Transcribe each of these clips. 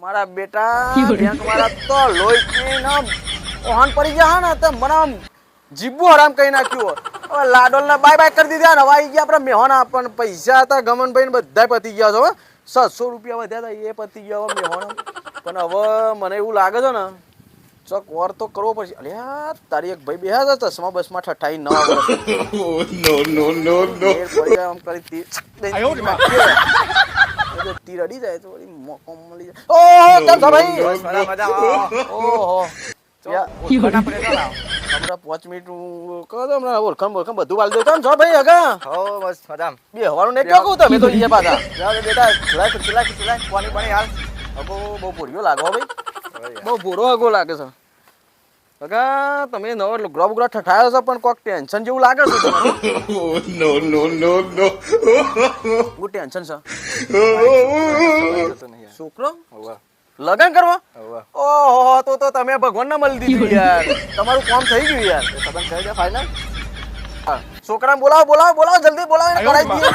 મારા બેટા બેંક વાળા તો લોહી પીને ઓહન પડી ગયા ને તો મને આમ જીભું હરામ કહી નાખ્યું હવે લાડોલ ને બાય બાય કરી દીધા ને હવે આવી ગયા આપણે મેહોના પણ પૈસા હતા ગમનભાઈ ને બધા પતી ગયા છે હો. સાતસો રૂપિયા વધ્યા હતા એ પતી ગયા હવે મેહોણા પણ હવે મને એવું લાગે છે ને ચોક વાર તો કરવો પડશે. અલ્યા તારી એક ભાઈ બેહા હતા ચશ્મા બસમાં ઠઠાઈ નવા નો નો નો નો આમ કરી જો તીર અડી જાય તો વળી મોકો મળી જાય. ઓહો કેમ છો ભાઈ? મજા મજા. ઓહો. પાંચ મિનિટ ઓળખાણ બોળખાણ બધું વાળી દઉં છો ભાઈ હગા હો બસ મજામ. બે હવાનું નહીં કહું તમે તો અહીંયા પાછા. બેટા ચલાય ચલાય ચલાય. પાણી પાણી હાલ. હગો બહુ ભૂર્યો લાગો ભાઈ. બહુ ભૂરો હગો લાગે છે. હગા તમે નવો લુગડા બુગડા ઠઠાયો છો પણ કોઈક ટેન્શન જેવું લાગે છે નો નો નો નો no. ટેન્શન છે? છોકરો લગન કરવા? ઓહો તો તો તમે ભગવાન ના મળી દીધું યાર. તમારું કામ થઈ ગયું યાર. સબન થઈ ગયા દે ફાઇનલ છોકરાને બોલાવો બોલાવો બોલાવો જલ્દી બોલાવો એને કરાવી દઈએ.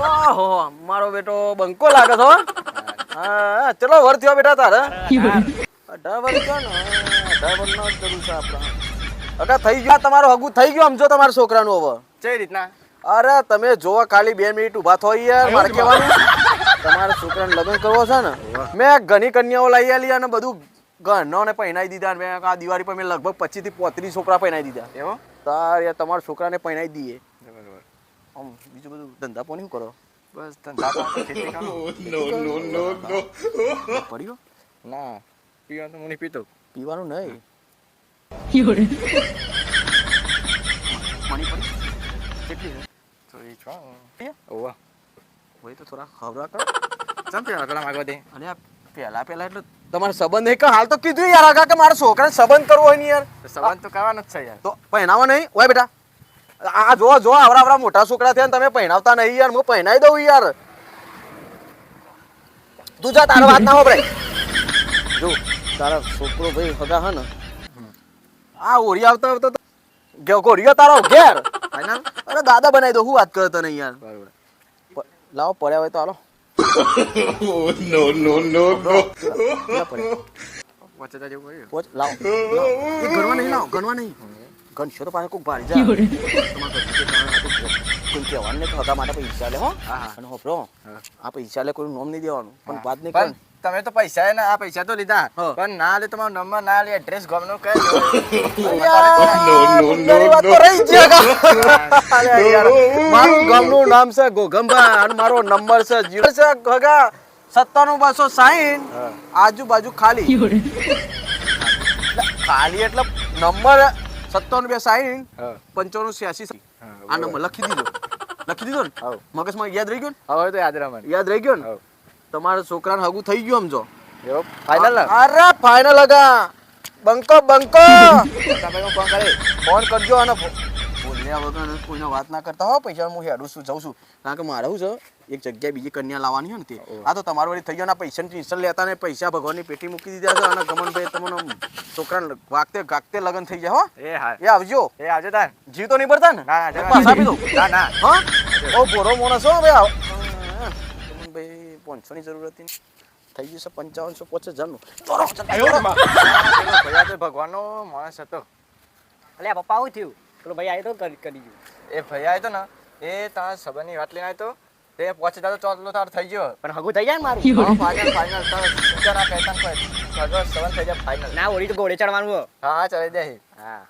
હા ઓહો મારો બેટો બંકો લાગે છો હા. ચલો વર થયો બેટા તારે. અઢાર વર થયો ને જરૂર છે આપણા. અગા થઈ ગયો તમારો હગું થઈ ગયો સમજો તમારા છોકરાનું હવે. કઈ રીતના? અરે તમે જોવા ખાલી બે મિનિટ ઊભા થો યાર મારે કહેવાનું. તમારા છોકરાને લગ્ન કરવો છે ને મેં ઘણી કન્યાઓ લઈ આલી અને બધું ઘરનો ને પહેરાવી દીધા મેં આ દિવાળી પર મેં લગભગ પચીસથી પોત્રીસ છોકરા પહેરાવી દીધા. એવો? તાર યાર તમારા છોકરાને પહેરાવી દઈએ બરાબર. આમ બીજું બધું ધંધા પાણી શું કરો? બસ ધંધા કરો. પડ્યો ના. પીવાનું મને પીતો. પીવાનું નહીં. 有人，પાણી પડી કેટલી છે તો એ છો. હોવા ભાઈ તો થોડા ખવરા કરો. ચાલ તે આગળ આગળ દે. અને આ પેલા પેલા એટલે તમારો સંબંધ એક હાલ તો કીધું યાર આગા કે મારા છોકરાને સંબંધ કરવો હોય ને યાર. સંબંધ તો કરવાનો જ છે યાર. તો પહેણાવા નહીં. ઓય બેટા. આ જો જો આવડા આવરા મોટા છોકરા થયા ને તમે પહેણાવતા નહીં યાર. હું પહેણાવી દઉં યાર. તું જા તારો વાત ના હોય જો. તારા છોકરો ભાઈ હગા હા ને? આ ઓરી આવતા આવતા ગોરીઓ તારો ઘેર? અરે દાદા બનાવી દો હું વાત કરતો નહીં યાર. બરાબર. લાવો પડ્યા હોય તો હાલો. જેવું પોચ લાવો. ગણવા નહીં લાવો ગણવા નહીં. ગણશો તો પાસે કોક ભારી જાય પૈસા પૈસા તો લીધા. ના લે તમારો નંબર ના લે એડ્રેસ ગમનો નામ છે ગોગમભાઈ અને મારો નંબર છે જીરો. છે હગા સત્તાણું બસો સાઈન આજુબાજુ ખાલી. ખાલી એટલે નંબર સત્તાણું બે સાઈન પંચાણું છ્યાસી. આ નંબર લખી દીધો. લખી દીધો ને. મગજમાં યાદ રહી ગયો ને? હવે તો યાદ રહે યાદ રહી ગયો ને. તમારા છોકરાને હગું થઈ ગયું સમજો ફાઇનલ અરે ફાઇનલ લગા બંકો બંકો. તમે ફોન કરે. ફોન કરજો અને બોલ્યા વગર કોઈને વાત ના કરતા હો પૈસા હું હેડું છું જઉં છું. કારણ કે મારે છે એક જગ્યાએ બીજી કન્યા લાવવાની હોય ને તે. આ તો તમારું વળી થઈ ગયો પૈસાની ટેન્શન લેતા ને પૈસા ભગવાનની પેટી મૂકી દીધા છે. અને ગમનભાઈ તમને છોકરાને વાગતે ગાગતે લગન થઈ જાય હો. એ હા. એ આવજો. એ આવજો તાન જીવ તો નહીં પડતા ને? ના ના આપી દઉં. ના ના. હા? ઓ બોરો મોણસ હો ભાઈ આવ. ભાઈ પાંચસો ની જરૂર હતી ને. થઈ ગયું છે પંચાવનસો પચાસ ચોરો ભૈયા તો ભગવાનનો માણસ હતો. અલ્યા પપ્પા આવું થયું? પેલો ભાઈ આવ્યો તો કરી કરી ગયું. એ ભૈયા આવ્યો ને એ તારા સબની વાત લઈને આવ્યો તો તે પહોંચી જતો ચોટલો તાર થઈ ગયો. પણ હગું થઈ જાય મારું，ફાઇનલ ફાઇનલ તાર જરા કહેતા કોઈ. સગો સબન થઈ જાય ફાઇનલ ના ઓળી તો ઘોડે ચડવાનું હો. ચાલી દે. હા.